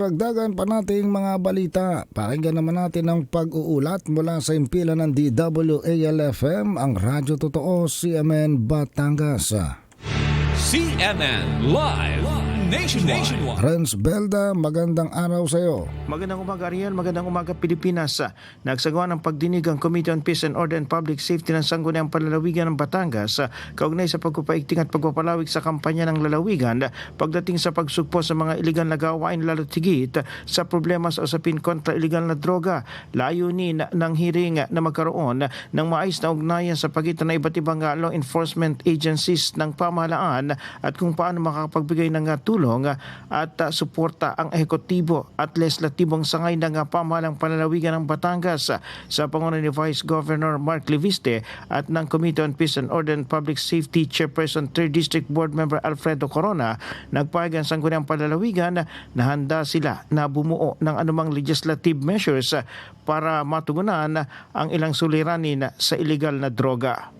Pagdagan pa nating mga balita, pakinggan naman natin ang pag-uulat mula sa impila ng DWALFM, ang Radyo Totoo, CMN Batangas. CNN Live Nationwide. Renz Belda, magandang araw sa iyo. Magandang umaga Ariel, magandang umaga Pilipinas. Nagsagawa ng pagdinig ang Committee on Peace and Order and Public Safety ng Sangguniang Panlalawigan ng Batangas kaugnay sa pagpapaigting at pagpapalawig sa kampanya ng lalawigan pagdating sa pagsugpo sa mga iligal na gawain lalo tigit sa problema sa usapin kontra iligal na droga. Layunin ng hearing na magkaroon ng maayos na ugnayan sa pagitan ng iba't ibang law enforcement agencies ng pamahalaan at kung paano makakapagbigay ng uh, tulong uh, at uh, suporta ang ehekutibo at legislatibong sangay ng uh, pamahalang panlalawigan ng Batangas sa pangunan ni Vice Governor Mark Leviste at ng Committee on Peace and Order and Public Safety Chairperson 3rd District Board Member Alfredo Corona nagpahag ang sangguniang panlalawigan na handa sila na bumuo ng anumang legislative measures para matugunan ang ilang suliranin sa illegal na droga.